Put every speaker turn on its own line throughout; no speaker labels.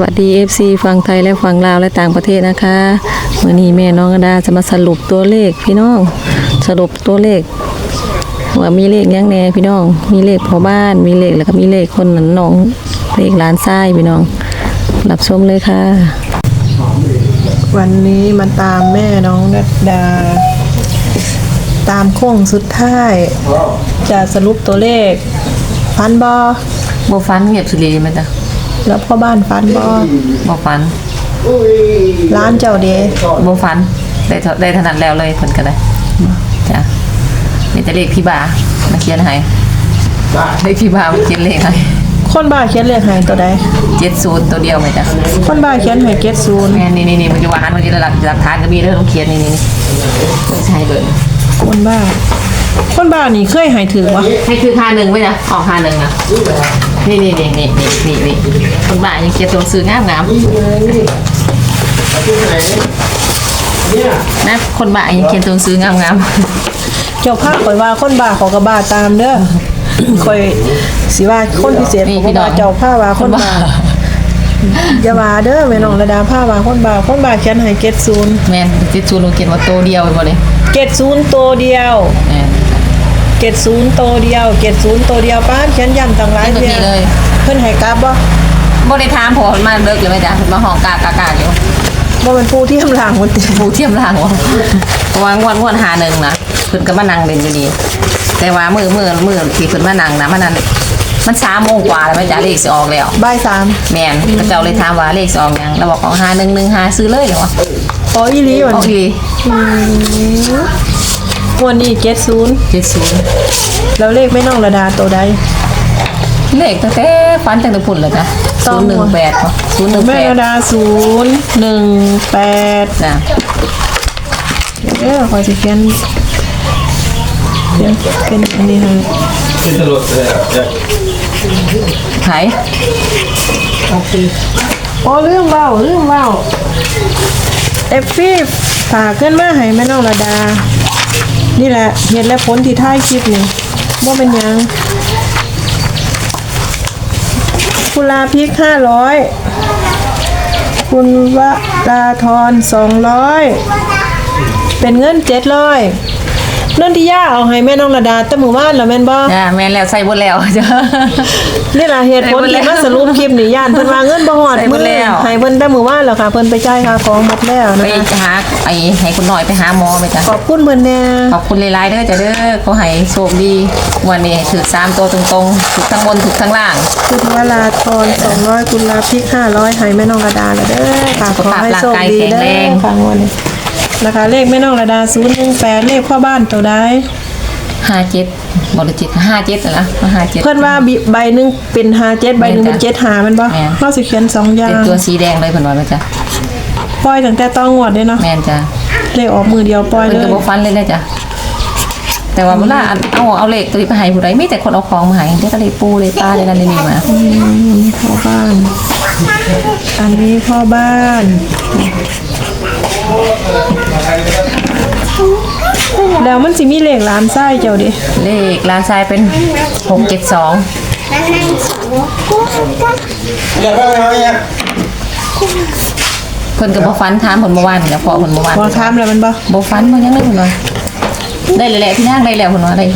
วัสดี FC ฝั่งไทยและฝั่งลาวและต่างประเทศนะคะมื่อนี้แม่น้องอดาจะมาสรุปตัวเลขพี่น้อง สรุปตัวเลขว่ามีเลขหยังแน่พี่น้อง มีเลขพอบ้านมีเลขแล้วก็มีเลขคนนั้นน้องเลขหลานทรายพี่น้องรับชมเลยค่ะ
วันนี้มาตามแม่น้องนัดดา ตามโค้งสุดท้าย จะสรุปตัวเลขฟันบอ
โบฟันเงียบสุรีไหมจ๊ะ
แล้วพ่อบ้านฟันบอ
โบฟัน
ร้านเจ้าเด
โบฟัน ได้เท่าได้ถนัดแล้วเลยคนก็ได้จ้ะเดี๋ยวจะเลขพี่บามาเขียนให้เลขพี่บามาเขียนเลขให้
คนบ้าเขียนเลขให้ตัวใด
เจ็ดศูนย์ตัวเดียวไหมจ๊ะ
คนบ้าเขียนให้เกตศูนย์
แม่นี่นี่นี่มันจะวานมันจะหลักหลักฐานก็มีเรื่องต้องเขียนนี่นี่นี่ไม่ใช่เลย
คนบ้า คนบ้านี่เคยให้ถือวะ
ให้คือคาหนึ่งไหมจ๊ะออกคาหนึ่งนะนี่นี่นี่นี่นี่นี่นี่คนบ้ายังเขียนตัวซื้องามงามนะคนบ้ายังเขียนตัวซื้องามงาม
เจ้าภาพคอยว่าคนบ้าขอกระบ้าตามเด้อคอยสิว่าคนพิเศษของบ้าเจ้าผ้าว่าคนบ้าอย่าว่าเด้อแม่น้องระดาผ้าว่าคนบ้าคนบ้าเขียนให้เก็ตศูนย์
แม่นจิตจูนเขียนว่าตัวเดียวไปหมดเลย
เกตศูนย์ตัวเดียว
แม่น
เกตศูนย์ตัวเดียวเกตศูนย์ตัวเดียวป้านเขียนย้ำต่างหลาย
เป็นแบบ
เพีย
นี้เลย
เพิ่นให้กลับบ่
บ่ได้ถามพอมาเลิกเลยไหมจ๊ะมาห้องกากากาอยู่
บ่เป็นผู้ที่ทำลางคนติ
ผู้เทียมล่างวะเพราะว่างวดงวดหาหนึ่งนะเพิ่นก็มานั่งเล่นอยู่ดีแต่ว่ามือมือมือที่เพิ่นมานั่งนะมันนั้นมันสามโมงกว่าแล้วแม่จ๋าเลขสิออกแล้ว
บ่ายสาม
แม่นพระเจ้าเลยถามว่าเลขสิออกหยังเราบอกของหาหนึ่งหนึ่งหาซื้อเลยเหรอวะ
อ๋ออีหลี
อ
วัน
อกอี
วันนี้เกตศูนย์
เจ็ดศูนย์
แล้วเลขไม่น้องระดาตัวใด
เลขตั้งแต่ฟันตั้งแต่พุ่นเลยจ้ะ
ต้
ศู
อง
นย์หนึ่งแปดศูนย์หนึ่ง
แม่
แปด
ระดาศูนย์หนึ่งแปด
จ้ะ
เอ้อคอยสิเขียนเขียนเป็นอันนี้ให้
Inte låter det. Jag-
ไผ
อ๋อเรื่องเบาเรื่องเบาเอฟฟี่ ฝากขึ้นมาให้แม่น้องระดา นี่แหละเหตุและผลที่ท้ายคลิปนี่ว่าเป็นยังคุณลาพิกห้าร้อยคุณวราธรสองร้อยเป็นเงินเจ็ดร้อย นนทิยาเอาให้แม่น้องระดาแตั้งหมู่บ้านแล้วแม่นบ่
จ้ะแม่นแล้วใส่บนแล้วจ้ะ
นี่ล่ะเหตุผลที่มาสรุปคลิปนี่ย่านเพิ่นว่าเงินบ่ฮอด
ใส่หม
มื้
ด
อ
แล้ว
ให้เพิ่นแตั้งหมู่บ้านแล้วค่ะเพิ่นไปจ่ายค่าของหมดแล้ว
ไป
นะคะ
หาไอ้ให้คุณหน่อยไปหาหมอไหมจ๊ะ
ขอบคุณเพิ่นแน่
ขอบคุณหลายๆเด้อจ้ะเด้อขอให้โชคดีวันนี้ให้ถือสามตัวตรงๆถูกทั้งบนถูกทั้งล่าง
คุณวราธร200คุณลาพิก500ให้แม่น้องระดาแล้วเด้อค่ะขอให้โชคดีเด้อฟังวันนี้ นะคะ เลขแม่น้องระดา018เลขพ่อบ้านตัวใด
ห้าเจ็ดบริจิตห้าเจ็ดนะห้าเจ็ด
เพิ่นว่าบิใบหนึงเป็น57ใบหนึงเป็น7หามันบ่
แม่น
เฮาสิเขียนสองอย่า
เป็น
ง
ตัวสีแดงเลยเพิ่นว่าไหมจ๊ะ
ปล่อยตั้งแต่ต้องงวดเด้เนาะ
แม่นจ้ะ
เลขออกมือเดียวปล่อยเล
เพิ่น
ย
ก็บ่ฟันเลยนะจ้ะแต่ว่าเวลาเอาเอาเลขตัวนี้ไปให้ผู้ใดมีแต่คนเอาของมาให้ได้ก็เลยปูเลยตาเลยนั่นเลยนี่มา
พ่อบ้าน อันนี้พ่อบ้าน แล้วมันสิมีเลขหลานไส้เจ้าดิ
เลขร้านทรายเป็นหกเจ็ดสอง
Jag behöver ha igen.
เพิ่นก็บ่ฟันถามเพิ่นเมื่อวานแล้วพอเพิ่นเมื่อวาน
พอถามแล้วมันบ่
บ่ฟันบ่ยังเลยเพิ่นว่าได้เลยแหละพี่นางได้แล้วเพิ่นว่าได้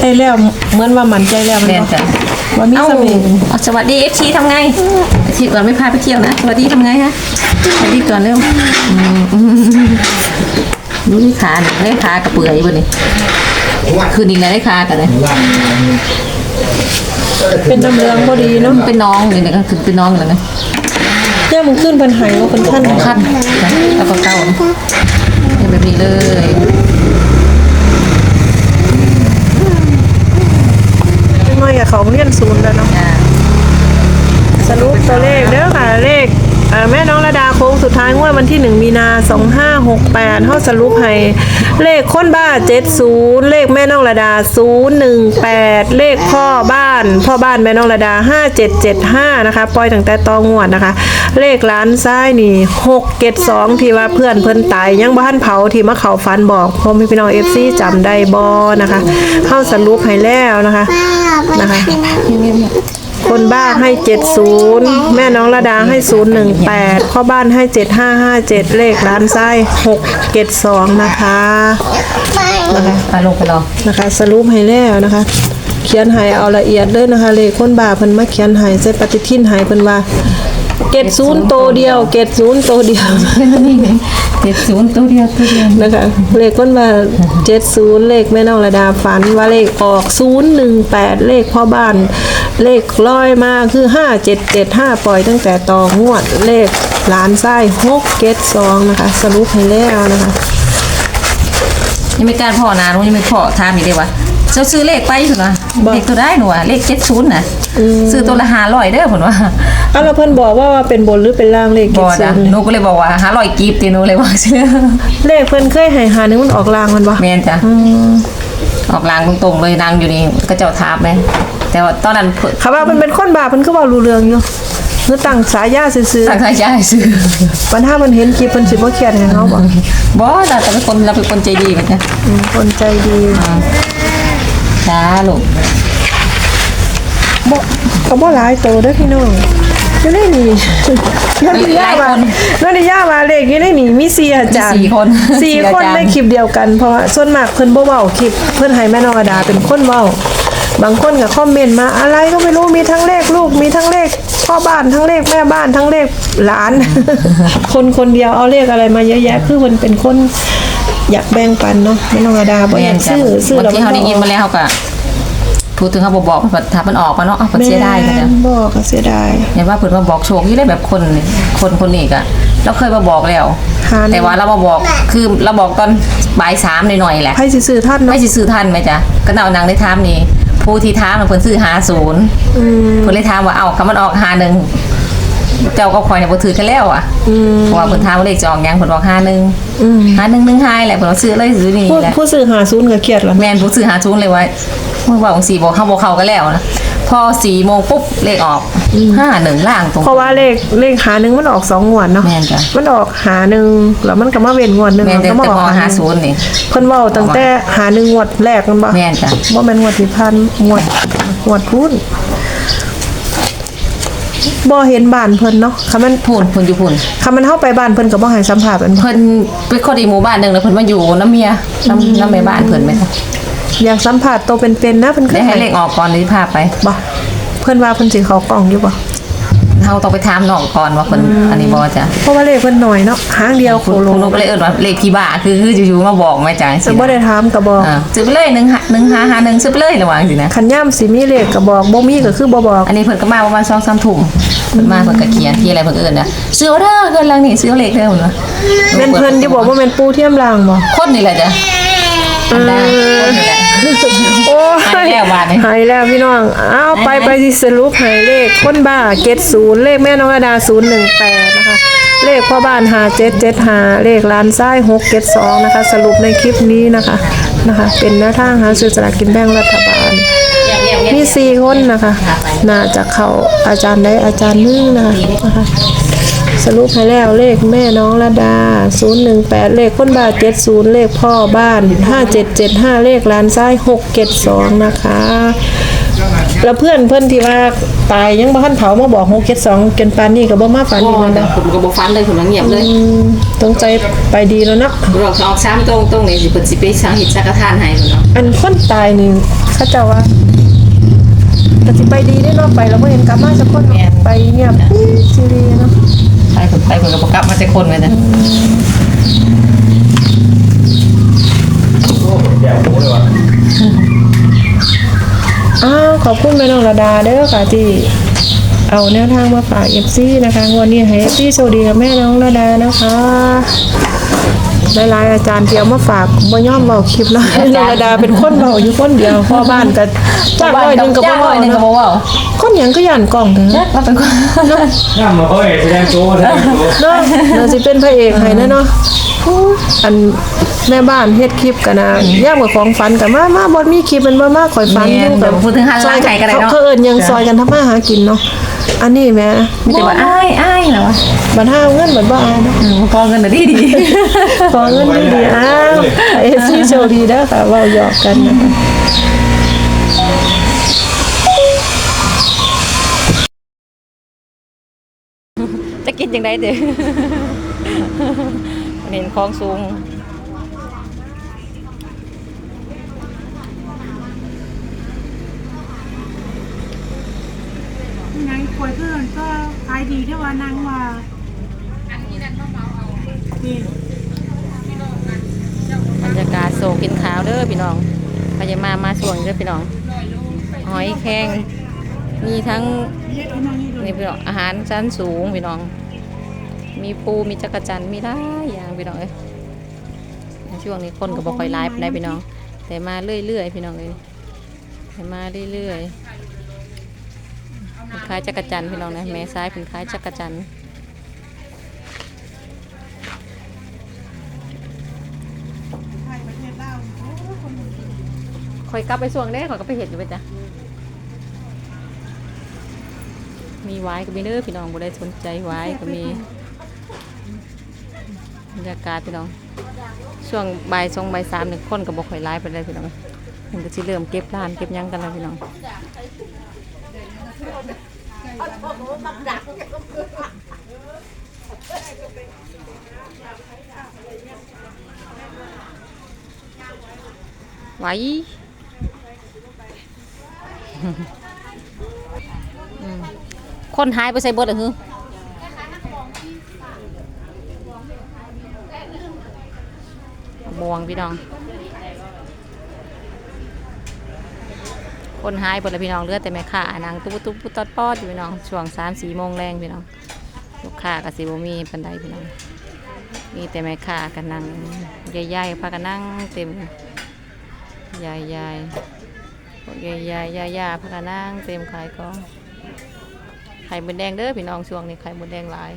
ได้แล้วเหมือนว่ามั่นใจแล้วมัน
แม่น
บ่
จ้ะ
ว่ามี
เอ้า
สติ
เอาสวัสดี FC ทำไง FC ก่อนไม่พาไปเที่ยวนะ สวัสดีทำไงฮะสวัสดีก่อนเร็วอืมอืมดูนี่ขาเนี่ยได้ขากระเปื่อยบ่นี่คืนนี้นะได้ขากันเลย
เป็นน้ำเรืองพอดีเนาะ
เป็นน้องนี่เนี่ยก็คือเป็นน้องเลยนะ
ย่ามึงขึ้นเพิ่นใหายว่าเพิ่นขั้น
ขั้นนะแล้วก็เก้าเป็นแบบนี้เลย
น้อยกับเขาเรียนศูนย์แล้วเนาะ
อ่า
สรุปตัวเลขเด้อค่ะเลขเอ่อ แม่น้องระดาโค้งสุดท้ายงวดวันที่ 1 มีนา 2568เฮาสรุปให้เลขค้นบ้า 70 เลขแม่น้องระดา 018 เลขพ่อบ้าน พ่อบ้านแม่น้องระดา 5775 นะคะปล่อยตั้งแต่ตองวดนะคะ เลขร้านซ้ายนี่672 ที่ว่าเพื่อนเพิ่นตายยังบ่ทันเผาที่มาเขาฟันบอกพ่อแม่พี่น้อง FC จำได้บ่นะคะเฮาสรุปให้แล้วนะคะนะคะ คนบ้าให้เจ็ดศูนย์แม่น้องระดาให้ศูนย์หนึ่งแปดพ่อบ้านให้เจ็ดห้าห้าเจ็ดเลขร้านไส้หกเจ็ดสองนะคะนะคะ
อะลงไปรอ
นะคะ สรุปให้แล้วนะคะ เขียนให้เอาละเอียดเลยนะคะ เลขคนบ้าเพิ่นมาเขียนให้ใส่ปฏิทินให้เพิ่นว่าเกตศูนย์โตวเดียว เกตศูนย์โตวเดียว
นี่ไงเจ็ดศูนย์ตัวเดียวตัวเดียว
นะคะ เลขก้นว่าเจ็ดศูนย์เลขแม่น้องระดาฝันว่าเลขออกศูนย์หนึ่งแปดเลขพ่อบ้าน เลขลอยมาคือห้าเจ็ดเจ็ดห้าปล่อยตั้งแต่ต่องวดเลขหลานไส้หกเกตสองนะคะ สรุปให้แล้วนะคะ
ยังไม่กล้ารพ่อนานยังไม่พ่อทามอีกเลยวะเจ้าซื้อเลขไปผนวะเลขตัวได้หนูอะเลขเจ็ดศูนย์น่ะ ซื้อตัวละห้าร้อยเด้อผนว่า
เอาแล้วเพิ่นบอกว่าว่าเป็นบนหรือเป็นล่างเลข
บ
เก
อ
ตศู
จ้ะ
นย์
หนูก็เลยบอกว่าห้าร้อยกีบตีหนูเลยว่าเชื่อ
เลขเพิ่นเคยให้หาหนึ่งมันออกลางมันวะ
แมนจ้ะออกลางตรงๆเลยนางอยู่นี่ก็เจ้าทาบเลยแต่ว่าตอนนั้นเพิ่น
เขาว่ามันเป็นคนบาปเพิ่นก็เว้ารู้เรื่องอยู่เนื้อตั้งสายาซื่อ
ตั้งใจย้ายซื้อ
ๆปัญหามันเห็นคลิปเพิ่นสิบ่เครียดให้เฮาบ่
บอแต่เป็นคนเราเป็นคนใจดีเหมือนกัน
อืมคนใจดี
จ้าลูก
บ่ ก็บ่หลายโตเด้อพี่น้องอยู่ในนี่นั่นที่ย่าว่านั่นที่ย่าว่าเลขอยู่ในนี่มี4อาจารย์
สี่คน
สี่คนในคลิปเดียวกันเพราะว่าส่วนมากเพิ่นบ่เว้าคลิปเพิ่นให้แม่น้องอดาเป็นคนเว้าบางคนก็คอมเมนต์มาอะไรก็ไม่รู้มีทั้งเลขลูกมีทั้งเลขพ่อบ้านทั้งเลขแม่บ้านทั้งเลขหลาน คนคนเดียวเอาเลขอะไรมาเยอะแยะคือเพิ่นเป็นคนอยากแบ่งปันเนาะแม่น้องอดาบ่อยากซื้อซื้อ
วัน
แล้ว
ที่เขาได้ยินมาแล้วเขาก็ พูดถึงเขาบอกบอกมันถ้ามันออกมาเนาะเอาไปเสียได้ก็
แม่
จะ
นบ่ก็เสียดาย
เห็นว่าเพิ่นมาบอกโชคยี่ได้แบบคนนี่คนคนนี้ก็เราเคยมาบอกแล้ว
หาหนึ่ง
แต่ว่าเรามาบอกคือเราบอกตอนบ่ายสามหน่อยๆแหละ
ไผสิซื้อท่านเนาะ
ไม่สิซื้อทันไหมจ๊ะก็เอานางได้ถามนี่ผู้ที่ถามน่ะเพิ่นซื้อหาศูนย์เพิ่นเลยถามว่าเอ้าคำมันออกหาหนึ่งเจ้าก็คอยเนี่ยบ่ถือกันแล้วอะเพราะว่าเพิ่นถามว่าเลขจะออกหยังเพิ่นบอกหาหนึ่งหาหนึ่งหนึ่งห้าแหละเพิ่นว่าซื้อเลยซื้อนี่
ผู้
แหละ
ผู้ซื้อหาศูนย์ก็เครียดแล้ว
แม่นผู้ซื้อหาศูนย์เลยว่า เมื่อว่าของสี่บอกเข้าบอกเข้ากันแล้วนะพอสี่โมงปุ๊บเลขออกห้าหนึ่งล่างตรง
เพราะว่าเลขเลขหาหนึ่งมันออกสองงวดเนาะ
แม่นจ้ะ
มันออกหาหนึ่งแล้วมันก็มาเว้นงวดหนึ่ง
แม่น
แล้ว
แต่
ก็มา
แต่
ออก
พอ
หา
หา
หนึ่ง
ศูนย์นี่
เพิ่นเว้าตั้งแต่หาหนึ่งงวดแรกมันบ่
แม่นจ้ะ
บ่แม่นงวดที่พันงวดงวดพูนบ่เห็นบ้านเพิ่นเนาะคันมัน
พูนพูนอยู่พูน
คันมันเข้าไปบ้านเพิ่นก็บ่ให้สัมภาษณ์เพิ่น
เพิ่นเป็นคนอีกหมู่บ้านหนึ่งแล้วเพิ่นมาอยู่น้ำเมียน้ำน้ำแม่บ้านเพิ่นไหมคะ
อยากสัมภาษณ์โตวเป็นๆนะเพิ่นเค
ได้
ย
ให้เลขออกก่อนเลยพาไป
บ่เพิ่นว่าเพิ่นสิเข้ากล่องอยู่บ่
เราต้องไปถามน้องก่อนว่าเพิ่นอันนี้บ่จ้ะ
เพราะว่าเลขเพิ่นน้อยเนาะหางเดียวโค
คุณ
โล
คุณนุกก็เลยเอิ้นว่าเลขพี่บ้าคือคืออยู่ๆมาบอกแม่จ้ะ
แต่บ่ได้ถามก็บอก
อ่าซื้อไปเลยหนึ่งหาหนึ่งหาหาหนึ่งซื้อไปเลยระวังสินะ
คันย่ำสิมีเลขก็บอกบ่มีก็คือบ่บอก
อันนี้เพิ่นก็มาประมาณสองสามทุ่มเพิ่นมาเพิ่นก็เขียนที่อะไรเพิ่นก็เอิ้นนะซื้อเอาเด้อเกินลังนี่ซื้อเอาเลขเด้อเพิ่นว่า
แม่นเพิ่นที่บอกว่าแม่นปูเทียมลางบ่
คนนี่แหละจ้ะ อันดาคนนี่แหละ
โอ้
หายแล้วบาดนี้
หายแล้วพี่น้องเอาไปไปสิสรุปให้เลขคนบ้าเกตศูนย์เลขแม่น้องอดา018นะคะ เลขพ่อบ้าน5775เจ็ดหาเลขร้านซ้าย6 7 2นะคะ สรุปในคลิปนี้นะคะนะคะ เป็นแนวทางหาซื้อสลากกินแบ่งรัฐบาล มีสี่คนนะคะ น่าจะเข้าอาจารย์ได้อาจารย์หนึงนะคะนะคะ รุปให้แล้วเลขแม่น้องระดา 018 เลขคนบ้าน70 เลขพ่อบ้าน 5775 เลขร้านซ้าย672 นะคะ แล้วเพื่อนเพื่อนที่ว่าตายยังบ่ทันเผามาบอก672เกินปานนี้ก็บ่มาฝันอีกแล้วนะ
ผมก็บ่ฟันเลยผมก็เงียบเลย
อืมต้องใจไปดีแล้วเนาะ
บอกออกซ้ำตรงตรงนี่สิเพิ่นสิไปสังหิตสังฆทานให้เพิ่นเนาะ
อันคนตายนี่เขาเจ้าว่าก็สิไปดีได้เนาะไปแล้วบ่เห็นกลับมาสักคนเนาะไปเงียบอื้อซีรีเนาะ
คนเลยนะ
แย่หูเลยว่ะ
อ้าวขอบคุณแม่น้องระดาเด้อค่ะที่เอาแนวทางมาฝาก FC นะคะงวันนี้ให้ FC โชคดีกับแม่น้องระดานะคะ หลายๆอาจารย์ที่เอามาฝากบ่ยอมเว้าคลิปเนาะแม่น้องระดาเป็นคนเว้าอยู่คนเดียวพ่อบ้านก็จ้างร้อยหนึงก็บ่
จ้างร้
เว้า
อยหนึงก็
เนาะ
บ่เว้า
คนหยังก็ย่านกล้องเถอะ
จักว่าเป็นคน
น้ำมาเฮ้ยแสดงตัวแสดงตัว
เนาะเราสิเป็นพระเอกให้นะเนาะอันแม่บ้านเฮ็ดคลิปกันนะย่ามกับของฝันกันมามาบ่มีคลิปมันบ่มาข่อยฝัน
แม่น
อยู่
เดี๋ยวพูดถึงหันหลังไก่ก็ได้เนาะ
เขาเอิ้นหยังซอยกันทำมาหากินเนาะอันนี้แหม่
มีแต่ว่าอ้ายอ้ายเหรอวะ
บัดห้าเอาเงินบัดบ่อายเนาะ
อืมพอเงินน่ะดีดี
ขอเงินดีๆอ้าวเอฟซีโชคดีเด้อค่ะเว้าหยอกกันนะคะ
จะกินยังไงเด้อเห็นของสูง
นางป่วยเพื่อนก็ขายดีที่ว่านางว่านี่
บ รรยากาศโศกกินขาวเด้อพี่น้องพยามามาส่วงเด้อพี่น้อง หอยแข็งมีทั้ง
นี่
พี่น้องอาหารชั้นสูงพี่น้อง มีปูมีจักรจันมีได้อย่างพี่น้องเอ้ยช่วงนี้คนก็บอกคอยไลฟ์ได้พี่น้อง แต่มาเรื่อยๆพี่น้องเอ้ยแต่มาเรื่อยๆคล้ายจักรจันพี่น้องนะแม่ซ้ายเป็นคล้ายจักรจันทร์
ไทยประเทศลาวโอ้คน
คอยกลับไปส่วงได้คอยก็ไปเห็ดอยู่ไปจ้ะมีไว้ก็มีเด้อพี่น้องบ่ได้สนใจไว้ก็มีบรรยากาศพี่น้องช่วงบ่ายสองบ่ายสามหนึ่งคนก็บอกค่อยไลฟ์ไปได้พี่น้องมันก็สิเริ่มเก็บร้านเก็บหยังกันแล้วพี่น้องไหวอืม คนหายไปใส่เบดเหรอฮึบวงพี่น้อง คนหายหมดแล้วพี่น้องเลือดแต่แม่ค้านางตุ๊บตุ๊บตุ๊บตอดปอดอยู่พี่น้อง ช่วงสามสี่โมงแรงพี่น้อง ลูกค้ากับสิบมีปันไดพี่น้อง มีแต่แม่ค้ากันนั่งใหญ่ๆพากันนั่งเต็มใหญ่ๆ วกใหญ่ๆยาๆพากันนั่งเต็มขายก็ไข่มดแดงเด้อพี่น้องช่วงนี้ไข่มดแดงหลาย